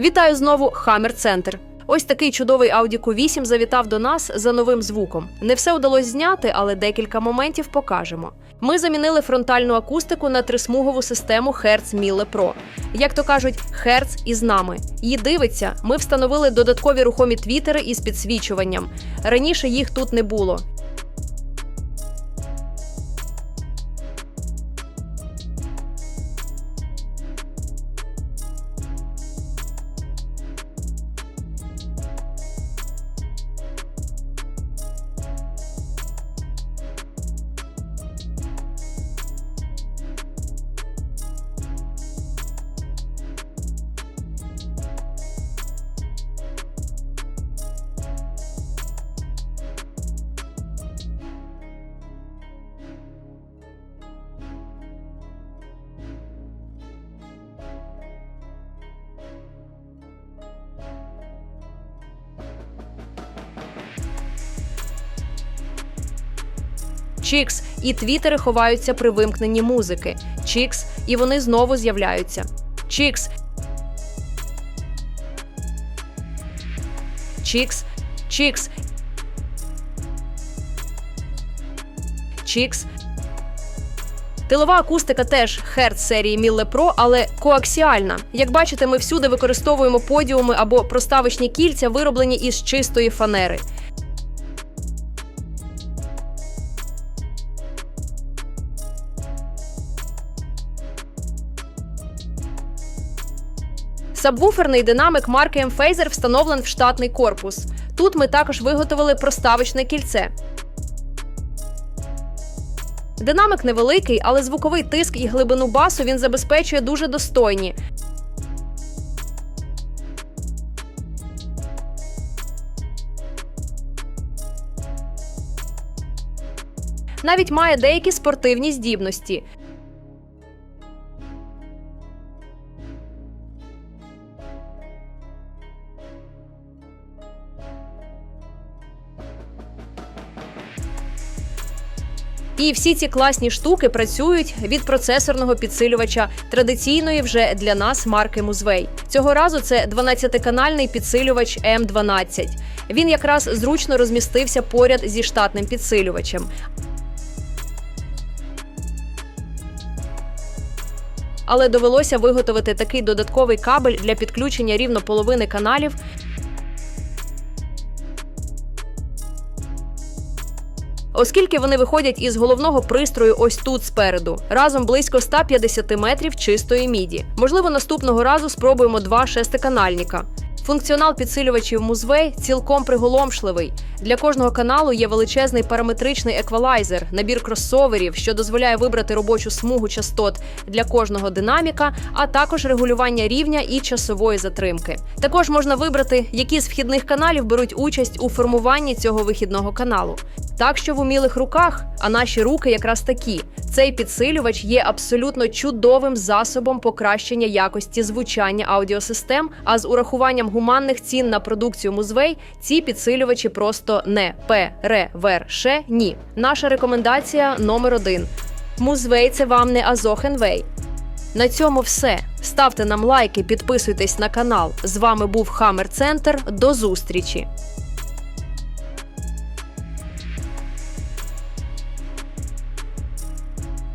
Вітаю знову Хаммер Центр. Ось такий чудовий Audi Q8 завітав до нас за новим звуком. Не все вдалося зняти, але декілька моментів покажемо. Ми замінили фронтальну акустику на трисмугову систему Hertz Mille Pro. Як то кажуть, Hertz із нами. Її дивиться, ми встановили додаткові рухомі твітери із підсвічуванням. Раніше їх тут не було. Чікс і твітери ховаються при вимкненні музики. Чікс, і вони знову з'являються. Чікс. Чікс. Чікс. Чікс. Тилова акустика теж Hertz серії Mille Pro, але коаксіальна. Як бачите, ми всюди використовуємо подіуми або проставочні кільця, вироблені із чистої фанери. Сабвуферний динамик марки встановлений в штатний корпус. Тут ми також виготовили проставочне кільце. Динамик невеликий, але звуковий тиск і глибину басу він забезпечує дуже достойні. Навіть має деякі спортивні здібності. І всі ці класні штуки працюють від процесорного підсилювача традиційної вже для нас марки Музвей. Цього разу це 12-канальний підсилювач М12. Він якраз зручно розмістився поряд зі штатним підсилювачем. Але довелося виготовити такий додатковий кабель для підключення рівно половини каналів оскільки вони виходять із головного пристрою ось тут спереду, разом близько 150 метрів чистої міді. Можливо, наступного разу спробуємо два шестиканальника. Функціонал підсилювачів Музвей цілком приголомшливий. Для кожного каналу є величезний параметричний еквалайзер, набір кросоверів, що дозволяє вибрати робочу смугу частот для кожного динаміка, а також регулювання рівня і часової затримки. Також можна вибрати, які з вхідних каналів беруть участь у формуванні цього вихідного каналу. Так що в умілих руках, а наші руки якраз такі. Цей підсилювач є абсолютно чудовим засобом покращення якості звучання аудіосистем. А з урахуванням гуманних цін на продукцію Музвей ці підсилювачі просто не перевершені. Наша рекомендація номер один: Музвей це вам не Азохенвей. На цьому все. Ставте нам лайки, підписуйтесь на канал. З вами був Хамер Центр. До зустрічі!